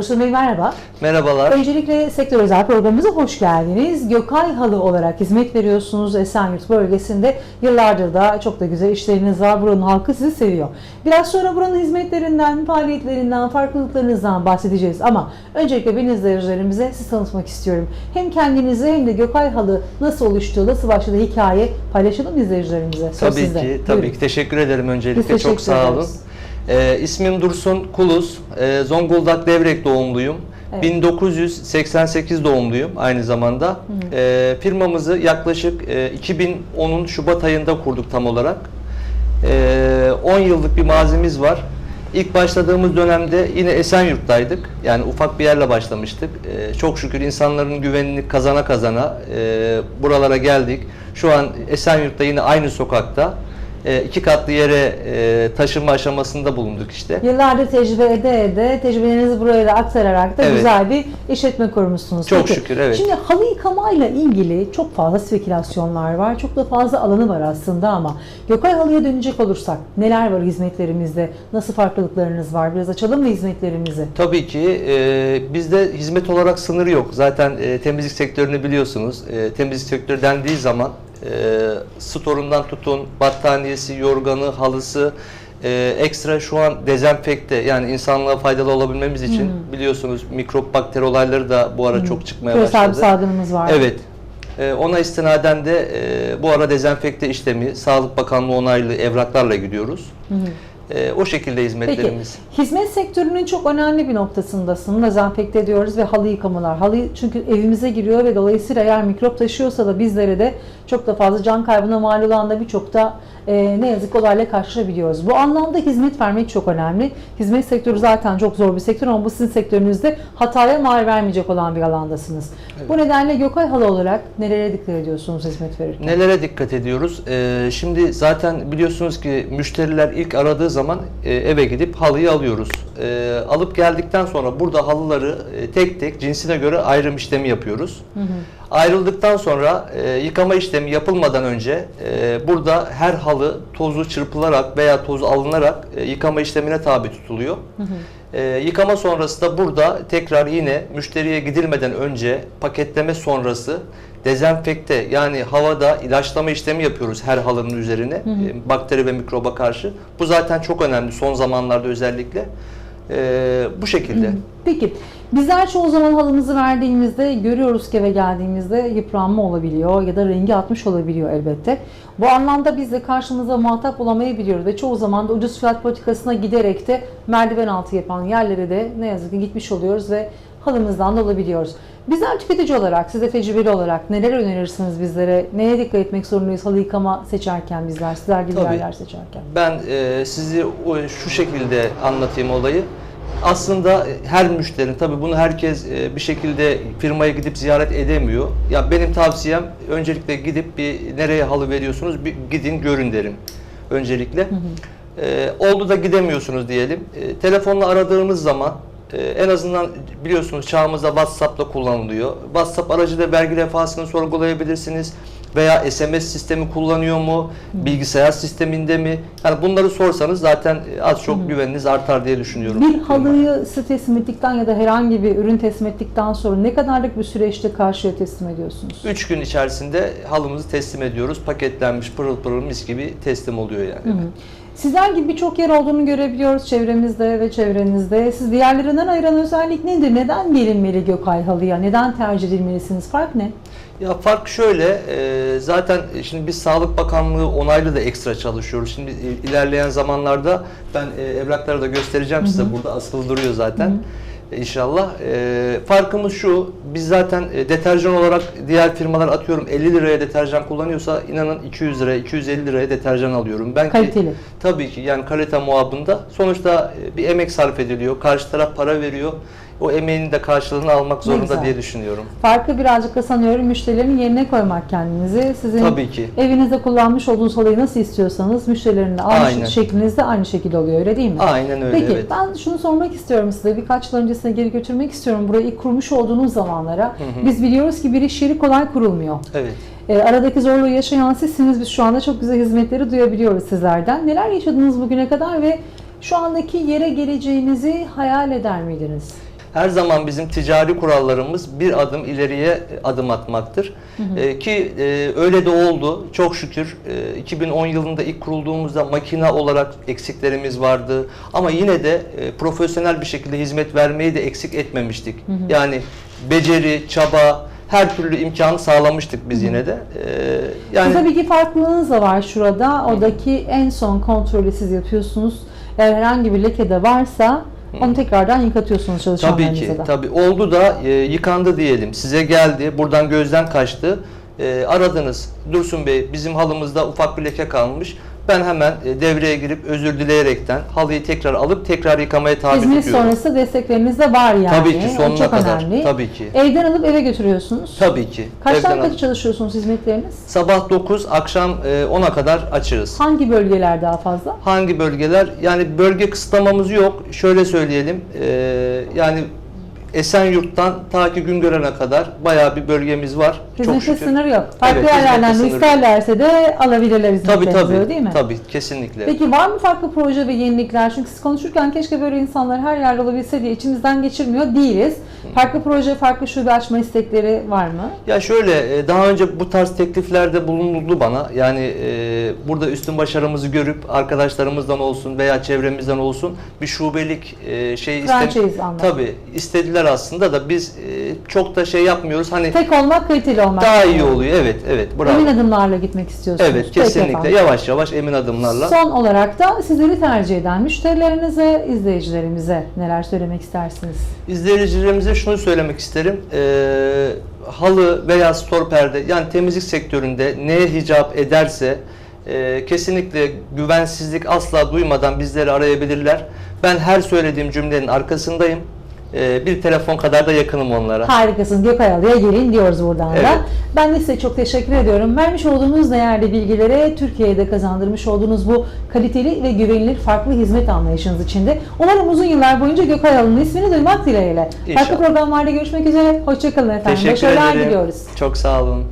Dursun Bey merhaba. Merhabalar. Öncelikle sektör özel programımıza hoş geldiniz. Gökay Halı olarak hizmet veriyorsunuz Esenyurt bölgesinde. Yıllardır da çok da güzel işleriniz var. Buranın halkı sizi seviyor. Biraz sonra buranın hizmetlerinden, faaliyetlerinden, farklılıklarınızdan bahsedeceğiz. Ama öncelikle ben izleyicilerimize sizi tanıtmak istiyorum. Hem kendinizi hem de Gökay Halı nasıl oluştu, nasıl başladı hikaye paylaşalım izleyicilerimize. Söz Tabii sizde. ki, tabii Buyurun. ki. Teşekkür ederim Biz öncelikle. teşekkür Çok sağ olun. ederiz. Ee, ismim Dursun Kuluz. Ee, Zonguldak Devrek doğumluyum. Evet. 1988 doğumluyum aynı zamanda. Ee, firmamızı yaklaşık e, 2010'un Şubat ayında kurduk tam olarak. Ee, 10 yıllık bir mazimiz var. İlk başladığımız dönemde yine Esenyurt'taydık. Yani ufak bir yerle başlamıştık. Ee, çok şükür insanların güvenini kazana kazana e, buralara geldik. Şu an Esenyurt'ta yine aynı sokakta e, iki katlı yere e, taşınma aşamasında bulunduk işte. Yıllardır tecrübe ede ede, tecrübelerinizi buraya da aktararak da Evet. güzel bir işletme kurmuşsunuz. Çok şükür, evet. Şimdi halı yıkamayla ilgili çok fazla spekülasyonlar var. Çok da fazla alanı var aslında ama Gökay Halı'ya dönecek olursak neler var hizmetlerimizde? Nasıl farklılıklarınız var? Biraz açalım mı hizmetlerimizi? Tabii ki e, bizde hizmet olarak sınır yok. Zaten e, temizlik sektörünü biliyorsunuz. E, temizlik sektörü dendiği zaman e, storundan tutun, battaniyesi, yorganı, halısı, e, ekstra şu an dezenfekte yani insanlığa faydalı olabilmemiz için biliyorsunuz mikrop bakteri olayları da bu ara çok çıkmaya Küresel bir başladı. salgınımız var. Evet. E, ona istinaden de e, bu ara dezenfekte işlemi Sağlık Bakanlığı onaylı evraklarla gidiyoruz. E, o şekilde Peki, hizmetlerimiz. hizmet sektörünün çok önemli bir noktasındasın. Dezenfekte ediyoruz ve halı yıkamalar. Halı çünkü evimize giriyor ve dolayısıyla eğer mikrop taşıyorsa da bizlere de çok da fazla can kaybına mal olan da birçok da e, ne yazık olayla karşılaşabiliyoruz. Bu anlamda hizmet vermek çok önemli. Hizmet sektörü zaten çok zor bir sektör ama bu sizin sektörünüzde hataya mal vermeyecek olan bir alandasınız. Bu nedenle Gökay Halı olarak nelere dikkat ediyorsunuz hizmet verirken? Nelere dikkat ediyoruz? Ee, şimdi zaten biliyorsunuz ki müşteriler ilk aradığı zaman e, eve gidip halıyı alıyoruz. Ee, alıp geldikten sonra burada halıları e, tek tek cinsine göre ayrım işlemi yapıyoruz. Ayrıldıktan sonra e, yıkama işlemi yapılmadan önce e, burada her halı tozu çırpılarak veya tozu alınarak e, yıkama işlemine tabi tutuluyor. E, yıkama sonrası da burada tekrar yine müşteriye gidilmeden önce paketleme sonrası dezenfekte yani havada ilaçlama işlemi yapıyoruz her halının üzerine e, bakteri ve mikroba karşı. Bu zaten çok önemli son zamanlarda özellikle. E, bu şekilde. Peki bizler çoğu zaman halımızı verdiğimizde görüyoruz ki eve geldiğimizde yıpranma olabiliyor ya da rengi atmış olabiliyor elbette. Bu anlamda biz de karşımıza muhatap bulamayabiliyoruz ve çoğu zaman da ucuz fiyat politikasına giderek de merdiven altı yapan yerlere de ne yazık ki gitmiş oluyoruz ve halımızdan da olabiliyoruz. Bizler tüketici olarak, size tecrübeli olarak neler önerirsiniz bizlere? Neye dikkat etmek zorundayız halı yıkama seçerken bizler, sizler gibi Tabii. yerler seçerken? Ben e, sizi şu şekilde anlatayım olayı. Aslında her müşterinin tabii bunu herkes e, bir şekilde firmaya gidip ziyaret edemiyor. Ya benim tavsiyem öncelikle gidip bir nereye halı veriyorsunuz bir gidin görün derim öncelikle. E, oldu da gidemiyorsunuz diyelim. E, telefonla aradığınız zaman e, en azından biliyorsunuz çağımızda WhatsApp'la kullanılıyor. WhatsApp aracıyla vergi lefasını sorgulayabilirsiniz veya SMS sistemi kullanıyor mu, bilgisayar sisteminde mi? Yani bunları sorsanız zaten e, az çok güveniniz artar diye düşünüyorum. Bir halıyı teslim ettikten ya da herhangi bir ürün teslim ettikten sonra ne kadarlık bir süreçte karşıya teslim ediyorsunuz? 3 gün içerisinde halımızı teslim ediyoruz. Paketlenmiş pırıl pırıl mis gibi teslim oluyor yani. Sizler gibi birçok yer olduğunu görebiliyoruz çevremizde ve çevrenizde. Siz diğerlerinden ayıran özellik nedir? Neden gelinmeli Gökay halıya? Neden tercih edilmelisiniz? Fark ne? Ya fark şöyle, e, zaten şimdi biz Sağlık Bakanlığı onaylı da ekstra çalışıyoruz. Şimdi e, ilerleyen zamanlarda ben e, evrakları da göstereceğim size burada asılı duruyor zaten. E, İnşallah. E, farkımız şu, biz zaten e, deterjan olarak diğer firmalar atıyorum 50 liraya deterjan kullanıyorsa inanın 200 liraya, 250 liraya deterjan alıyorum. Ben ki- Kaliteli. Tabii ki yani kalite muhabında. Sonuçta e, bir emek sarf ediliyor, karşı taraf para veriyor. O emeğinin de karşılığını almak zorunda diye düşünüyorum. Farkı birazcık da sanıyorum müşterilerin yerine koymak kendinizi. Sizin Tabii ki. evinizde kullanmış olduğunuz halıyı nasıl istiyorsanız müşterilerin de aynı Aynen. şeklinizde aynı şekilde oluyor öyle değil mi? Aynen öyle Peki evet. ben şunu sormak istiyorum size. Birkaç yıl öncesine geri götürmek istiyorum. Burayı ilk kurmuş olduğunuz zamanlara. Biz biliyoruz ki bir iş yeri kolay kurulmuyor. Evet. E, aradaki zorluğu yaşayan sizsiniz. Biz şu anda çok güzel hizmetleri duyabiliyoruz sizlerden. Neler yaşadınız bugüne kadar ve şu andaki yere geleceğinizi hayal eder miydiniz? Her zaman bizim ticari kurallarımız bir adım ileriye adım atmaktır. E, ki e, öyle de oldu. Çok şükür e, 2010 yılında ilk kurulduğumuzda makina olarak eksiklerimiz vardı. Ama yine de e, profesyonel bir şekilde hizmet vermeyi de eksik etmemiştik. Yani beceri, çaba, her türlü imkanı sağlamıştık biz yine de. E, yani Tabii ki farklılığınız da var şurada. Oradaki en son kontrolü siz yapıyorsunuz. Eğer herhangi bir leke de varsa onu tekrardan yıkatıyorsunuz Tabii çalışanlarınıza ki, da. tabii oldu da e, yıkandı diyelim. Size geldi, buradan gözden kaçtı. E, aradınız. Dursun Bey, bizim halımızda ufak bir leke kalmış. Ben hemen e, devreye girip özür dileyerekten halıyı tekrar alıp tekrar yıkamaya tabi Hizmet tutuyorum. sonrası destekleriniz de var yani. Tabii ki, O sonuna çok kadar. önemli. Tabii ki. Evden alıp eve götürüyorsunuz. Tabii ki. Kaçtan al- çalışıyorsunuz hizmetleriniz? Sabah 9, akşam e, 10'a kadar açığız. Hangi bölgeler daha fazla? Hangi bölgeler? Yani bölge kısıtlamamız yok. Şöyle söyleyelim. e, yani Esenyurt'tan ta ki Güngören'e kadar bayağı bir bölgemiz var. Çok Hizmete şükür. sınır yok. Farklı Evet, yerlerden de sınır yok. isterlerse de alabilirler Tabii hizmetlerinizi tabii. öyle değil mi? Tabii kesinlikle. Peki var mı farklı proje ve yenilikler? Çünkü siz konuşurken keşke böyle insanlar her yerde olabilse diye içimizden geçirmiyor değiliz. Farklı proje, farklı şube açma istekleri var mı? Ya şöyle e, daha önce bu tarz tekliflerde bulunuldu bana. Yani e, burada üstün başarımızı görüp arkadaşlarımızdan olsun veya çevremizden olsun bir şubelik e, şey Franchise anlamında. Tabii istediler aslında da biz e, çok da şey yapmıyoruz. Hani Tek olmak, kaliteli olmak. daha iyi oluyor. Evet, evet. Bravo. Emin adımlarla gitmek istiyorsunuz. Evet, Peki kesinlikle. efendim. Yavaş yavaş emin adımlarla. Son olarak da sizleri tercih eden müşterilerinize, izleyicilerimize neler söylemek istersiniz? İzleyicilerimize şunu söylemek isterim. Ee, halı veya stor perde yani temizlik sektöründe neye hicap ederse e, kesinlikle güvensizlik asla duymadan bizleri arayabilirler. Ben her söylediğim cümlenin arkasındayım. Ee, bir telefon kadar da yakınım onlara. Harikasınız. Gökayalı'ya gelin diyoruz buradan da. Evet. Ben de size çok teşekkür ediyorum. Vermiş olduğunuz değerli bilgilere Türkiye'de kazandırmış olduğunuz bu kaliteli ve güvenilir farklı hizmet anlayışınız için de umarım uzun yıllar boyunca Gökayalı'nın ismini duymak dileğiyle. İnşallah. Farklı programlarda görüşmek üzere. Hoşçakalın efendim. Teşekkür Başarılar ederim. diliyoruz. Çok sağ olun.